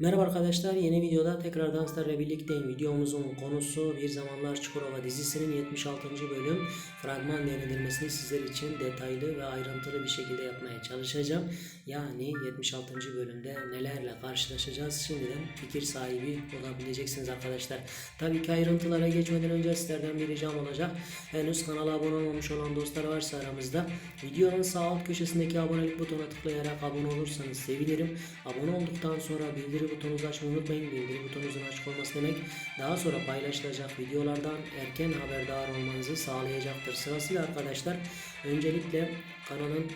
Merhaba arkadaşlar yeni videoda tekrardan sizlerle birlikteyim. Videomuzun konusu Bir Zamanlar Çukurova dizisinin 76. bölüm fragman değerlendirmesini sizler için detaylı ve ayrıntılı bir şekilde yapmaya çalışacağım. Yani 76. bölümde nelerle karşılaşacağız şimdiden fikir sahibi olabileceksiniz arkadaşlar. Tabii ki ayrıntılara geçmeden önce sizlerden bir ricam olacak. Henüz kanala abone olmamış olan dostlar varsa aramızda videonun sağ alt köşesindeki abonelik butonuna tıklayarak abone olursanız sevinirim. Abone olduktan sonra bildirim butonunuzu açmayı unutmayın. Bildirim butonunuzun açık olması demek daha sonra paylaşılacak videolardan erken haberdar olmanızı sağlayacaktır. Sırasıyla arkadaşlar öncelikle kanalın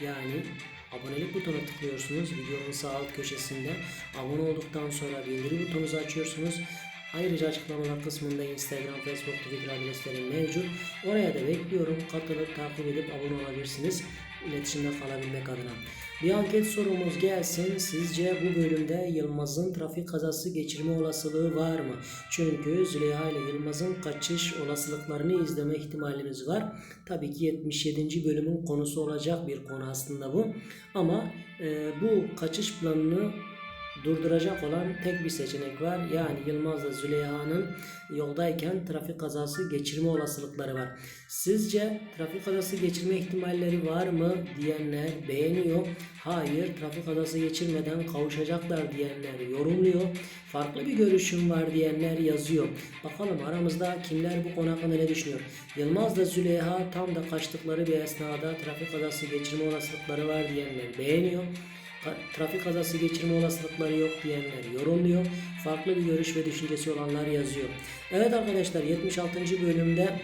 yani abonelik butonuna tıklıyorsunuz. Videonun sağ alt köşesinde abone olduktan sonra bildirim butonunuzu açıyorsunuz. Ayrıca açıklamalar kısmında Instagram, Facebook, Twitter adreslerim mevcut. Oraya da bekliyorum. Katılıp takip edip abone olabilirsiniz. İletişimde kalabilmek adına. Bir anket sorumuz gelsin. Sizce bu bölümde Yılmaz'ın trafik kazası geçirme olasılığı var mı? Çünkü Züleyha ile Yılmaz'ın kaçış olasılıklarını izleme ihtimalimiz var. Tabii ki 77. bölümün konusu olacak bir konu aslında bu. Ama e, bu kaçış planını durduracak olan tek bir seçenek var. Yani Yılmaz'la Züleyha'nın yoldayken trafik kazası geçirme olasılıkları var. Sizce trafik kazası geçirme ihtimalleri var mı diyenler beğeniyor. Hayır trafik kazası geçirmeden kavuşacaklar diyenler yorumluyor. Farklı bir görüşüm var diyenler yazıyor. Bakalım aramızda kimler bu konu hakkında ne düşünüyor? Yılmaz'la Züleyha tam da kaçtıkları bir esnada trafik kazası geçirme olasılıkları var diyenler beğeniyor. Trafik kazası geçirme olasılıkları yok diyenler yorumluyor. Farklı bir görüş ve düşüncesi olanlar yazıyor. Evet arkadaşlar 76. bölümde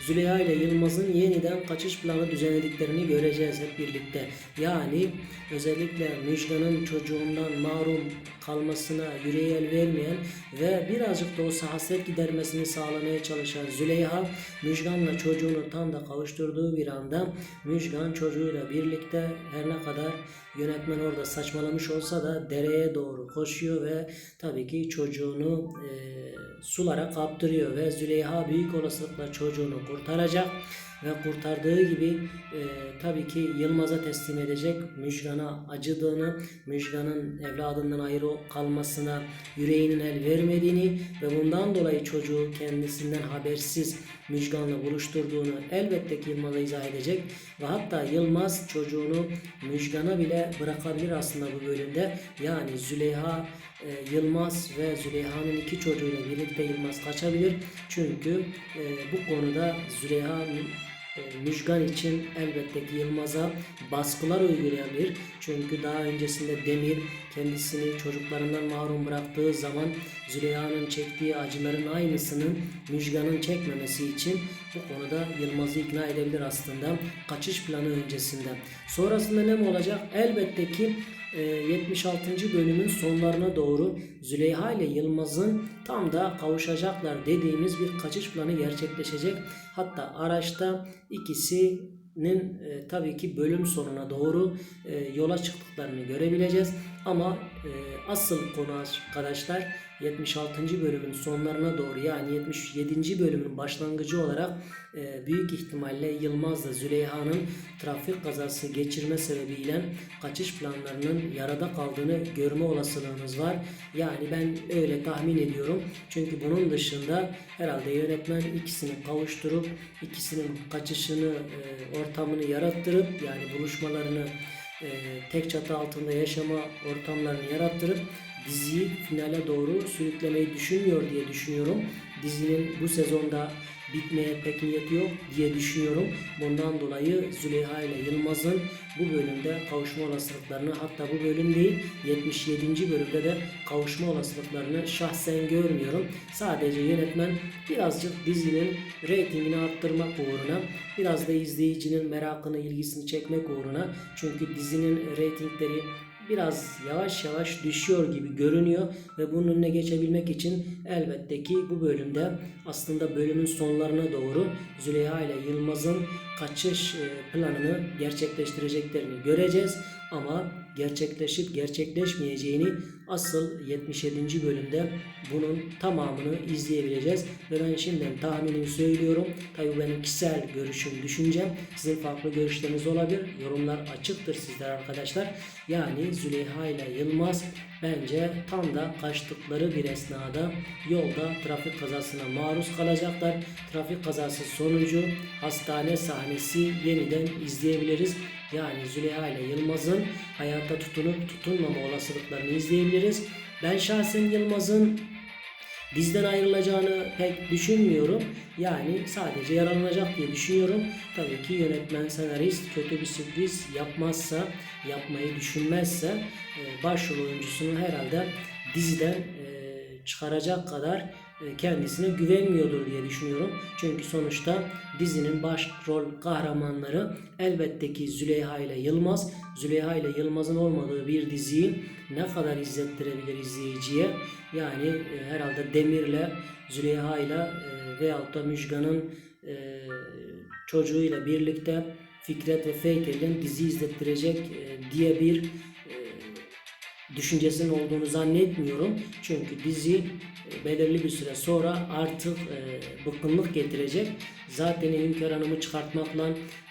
Züleyha ile Yılmaz'ın yeniden kaçış planı düzenlediklerini göreceğiz hep birlikte. Yani özellikle Müjgan'ın çocuğundan mahrum kalmasına yüreği el vermeyen ve birazcık da olsa hasret gidermesini sağlamaya çalışan Züleyha Müjgan'la çocuğunu tam da kavuşturduğu bir anda Müjgan çocuğuyla birlikte her ne kadar yönetmen orada saçmalamış olsa da dereye doğru koşuyor ve tabii ki çocuğunu eee sulara kaptırıyor ve Züleyha büyük olasılıkla çocuğunu kurtaracak ve kurtardığı gibi e, tabii ki Yılmaz'a teslim edecek. Müjgan'a acıdığını, Müjgan'ın evladından ayrı kalmasına yüreğinin el vermediğini ve bundan dolayı çocuğu kendisinden habersiz Müjgan'la buluşturduğunu elbette ki Yılmaz'a izah edecek ve hatta Yılmaz çocuğunu Müjgan'a bile bırakabilir aslında bu bölümde. Yani Züleyha e, Yılmaz ve Züleyha'nın iki çocuğuyla birlikte Yılmaz kaçabilir. Çünkü e, bu konuda Züleyha'nın e, Müjgan için elbette ki Yılmaz'a baskılar uygulayabilir. Çünkü daha öncesinde Demir kendisini çocuklarından mahrum bıraktığı zaman Züleyha'nın çektiği acıların aynısının Müjgan'ın çekmemesi için bu konuda Yılmaz'ı ikna edebilir aslında kaçış planı öncesinde. Sonrasında ne mi olacak? Elbette ki 76. bölümün sonlarına doğru Züleyha ile Yılmaz'ın tam da kavuşacaklar dediğimiz bir kaçış planı gerçekleşecek. Hatta araçta ikisinin e, tabii ki bölüm sonuna doğru e, yola çıktıklarını görebileceğiz. Ama e, asıl konu arkadaşlar 76. bölümün sonlarına doğru yani 77. bölümün başlangıcı olarak e, büyük ihtimalle Yılmaz'la Züleyha'nın trafik kazası geçirme sebebiyle kaçış planlarının yarada kaldığını görme olasılığımız var. Yani ben öyle tahmin ediyorum. Çünkü bunun dışında herhalde yönetmen ikisini kavuşturup ikisinin kaçışını, e, ortamını yarattırıp yani buluşmalarını e, tek çatı altında yaşama ortamlarını yarattırıp diziyi finale doğru sürüklemeyi düşünmüyor diye düşünüyorum. Dizinin bu sezonda bitmeye pek niyeti yok diye düşünüyorum. Bundan dolayı Züleyha ile Yılmaz'ın bu bölümde kavuşma olasılıklarını hatta bu bölüm değil 77. bölümde de kavuşma olasılıklarını şahsen görmüyorum. Sadece yönetmen birazcık dizinin reytingini arttırmak uğruna biraz da izleyicinin merakını ilgisini çekmek uğruna çünkü dizinin reytingleri biraz yavaş yavaş düşüyor gibi görünüyor ve bunun önüne geçebilmek için elbette ki bu bölümde aslında bölümün sonlarına doğru Züleyha ile Yılmaz'ın kaçış e, planını gerçekleştireceklerini göreceğiz. ama gerçekleşip gerçekleşmeyeceğini asıl 77. bölümde bunun tamamını izleyebileceğiz. Ve ben şimdiden tahminimi söylüyorum. Tabii benim kişisel görüşüm, düşüncem. Sizin farklı görüşleriniz olabilir. Yorumlar açıktır sizler arkadaşlar. Yani Züleyha ile Yılmaz bence tam da kaçtıkları bir esnada yolda trafik kazasına maruz kalacaklar. Trafik kazası sonucu hastane sahnesi yeniden izleyebiliriz. Yani Züleyha ile Yılmaz'ın hayatta tutunup tutunmama olasılıklarını izleyebiliriz. Ben şahsen Yılmaz'ın dizden ayrılacağını pek düşünmüyorum. Yani sadece yaralanacak diye düşünüyorum. Tabii ki yönetmen, senarist kötü bir sürpriz yapmazsa, yapmayı düşünmezse e, başrol oyuncusunu herhalde diziden e, çıkaracak kadar kendisine güvenmiyordur diye düşünüyorum. Çünkü sonuçta dizinin başrol kahramanları elbette ki Züleyha ile Yılmaz. Züleyha ile Yılmaz'ın olmadığı bir diziyi ne kadar izlettirebilir izleyiciye? Yani e, herhalde Demir'le Züleyha ile e, veyahut da Müjgan'ın e, çocuğuyla birlikte Fikret ve Feykel'in dizi izlettirecek e, diye bir e, düşüncesinin olduğunu zannetmiyorum. Çünkü dizi e, belirli bir süre sonra artık e, bıkkınlık getirecek. Zaten Hünkar Hanım'ı çıkartmakla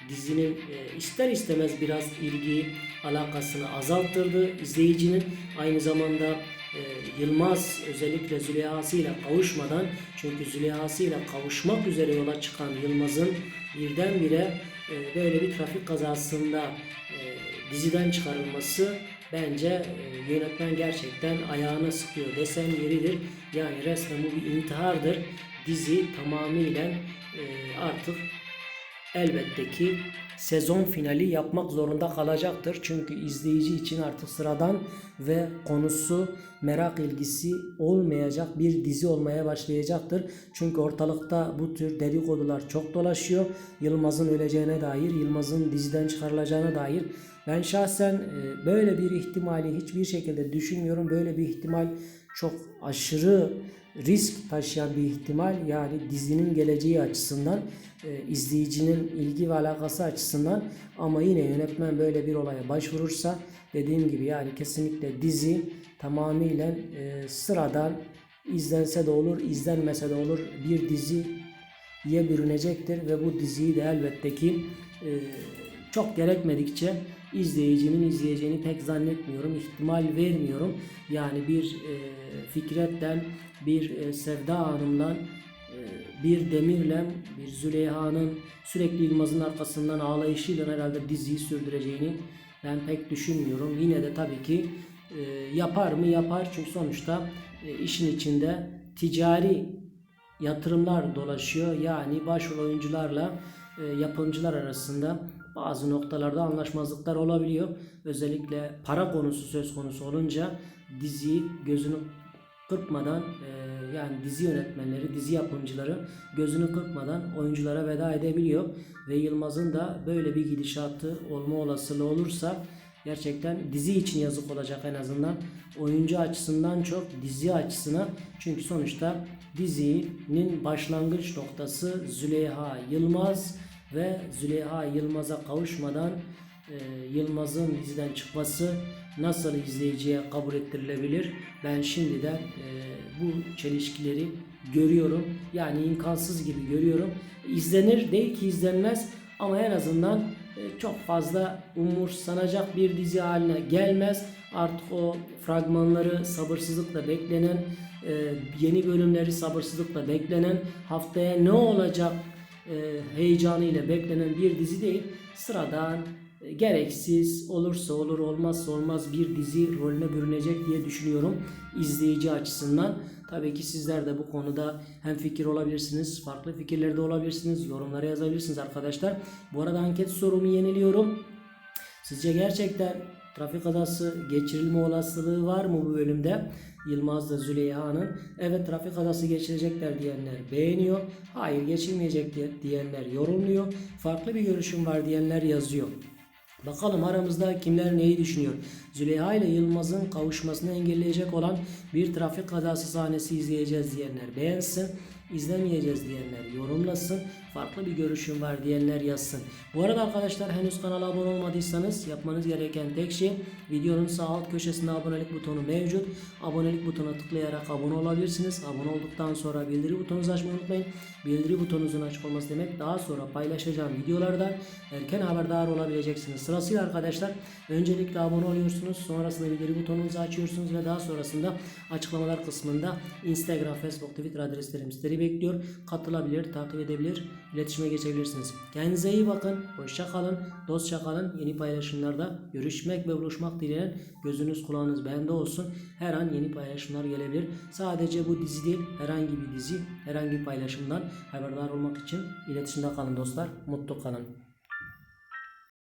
dizinin e, ister istemez biraz ilgi alakasını azalttırdı izleyicinin. Aynı zamanda e, Yılmaz özellikle Züleyha'sı ile kavuşmadan çünkü Züleyha'sı ile kavuşmak üzere yola çıkan Yılmaz'ın birdenbire e, böyle bir trafik kazasında e, diziden çıkarılması bence e, yönetmen gerçekten ayağına sıkıyor desem yeridir. Yani resmen bu bir intihardır. Dizi tamamıyla e, artık elbette ki sezon finali yapmak zorunda kalacaktır. Çünkü izleyici için artık sıradan ve konusu merak ilgisi olmayacak bir dizi olmaya başlayacaktır. Çünkü ortalıkta bu tür dedikodular çok dolaşıyor. Yılmaz'ın öleceğine dair, Yılmaz'ın diziden çıkarılacağına dair. Ben şahsen e, böyle bir ihtimali hiçbir şekilde düşünmüyorum. Böyle bir ihtimal çok aşırı risk taşıyan bir ihtimal yani dizinin geleceği açısından e, izleyicinin ilgi ve alakası açısından. Ama yine yönetmen böyle bir olaya başvurursa dediğim gibi yani kesinlikle dizi tamamıyla e, sıradan izlense de olur izlenmese de olur bir diziye bürünecektir. Ve bu diziyi de elbette ki e, çok gerekmedikçe izleyicinin izleyeceğini pek zannetmiyorum. ihtimal vermiyorum. Yani bir e, Fikret'ten, bir e, Sevda Hanım'dan, e, bir Demir'le, bir Züleyha'nın sürekli Yılmaz'ın arkasından ağlayışıyla herhalde diziyi sürdüreceğini ben pek düşünmüyorum. Yine de tabii ki e, yapar mı? Yapar. Çünkü sonuçta e, işin içinde ticari yatırımlar dolaşıyor. Yani başrol oyuncularla e, yapımcılar arasında bazı noktalarda anlaşmazlıklar olabiliyor. Özellikle para konusu söz konusu olunca diziyi gözünü kırpmadan e, yani dizi yönetmenleri, dizi yapımcıları gözünü kırpmadan oyunculara veda edebiliyor. Ve Yılmaz'ın da böyle bir gidişatı olma olasılığı olursa gerçekten dizi için yazık olacak en azından. Oyuncu açısından çok dizi açısına. Çünkü sonuçta dizinin başlangıç noktası Züleyha Yılmaz ve Züleyha Yılmaz'a kavuşmadan e, Yılmaz'ın diziden çıkması nasıl izleyiciye kabul ettirilebilir? Ben şimdiden e, bu çelişkileri görüyorum. Yani imkansız gibi görüyorum. İzlenir değil ki izlenmez ama en azından e, çok fazla umursanacak bir dizi haline gelmez. Artık o fragmanları sabırsızlıkla beklenen, e, yeni bölümleri sabırsızlıkla beklenen, haftaya ne olacak heyecanıyla beklenen bir dizi değil. Sıradan, e, gereksiz, olursa olur olmazsa olmaz bir dizi rolüne bürünecek diye düşünüyorum izleyici açısından. Tabii ki sizler de bu konuda hem fikir olabilirsiniz, farklı fikirlerde olabilirsiniz, yorumlara yazabilirsiniz arkadaşlar. Bu arada anket sorumu yeniliyorum. Sizce gerçekten trafik kazası geçirilme olasılığı var mı bu bölümde? Yılmaz'la Züleyha'nın evet trafik kazası geçirecekler diyenler beğeniyor. Hayır geçirmeyecek diye- diyenler yorumluyor. Farklı bir görüşüm var diyenler yazıyor. Bakalım aramızda kimler neyi düşünüyor? Züleyha ile Yılmaz'ın kavuşmasını engelleyecek olan bir trafik kazası sahnesi izleyeceğiz diyenler beğensin. izlemeyeceğiz diyenler yorumlasın. Farklı bir görüşüm var diyenler yazsın. Bu arada arkadaşlar henüz kanala abone olmadıysanız yapmanız gereken tek şey videonun sağ alt köşesinde abonelik butonu mevcut. Abonelik butonuna tıklayarak abone olabilirsiniz. Abone olduktan sonra bildiri butonunuzu açmayı unutmayın. Bildiri butonunuzun açık olması demek daha sonra paylaşacağım videolardan erken haberdar olabileceksiniz. Sırasıyla arkadaşlar öncelikle abone oluyorsunuz. Sonrasında bildiri butonunuzu açıyorsunuz ve daha sonrasında açıklamalar kısmında Instagram, Facebook, Twitter adreslerim sizleri bekliyor. Katılabilir, takip edebilir, iletişime geçebilirsiniz. Kendinize iyi bakın. Hoşça kalın. Dostça kalın. Yeni paylaşımlarda görüşmek ve buluşmak dileğiyle gözünüz kulağınız bende olsun. Her an yeni paylaşımlar gelebilir. Sadece bu dizi değil, herhangi bir dizi, herhangi bir paylaşımdan haberdar olmak için iletişimde kalın dostlar. Mutlu kalın.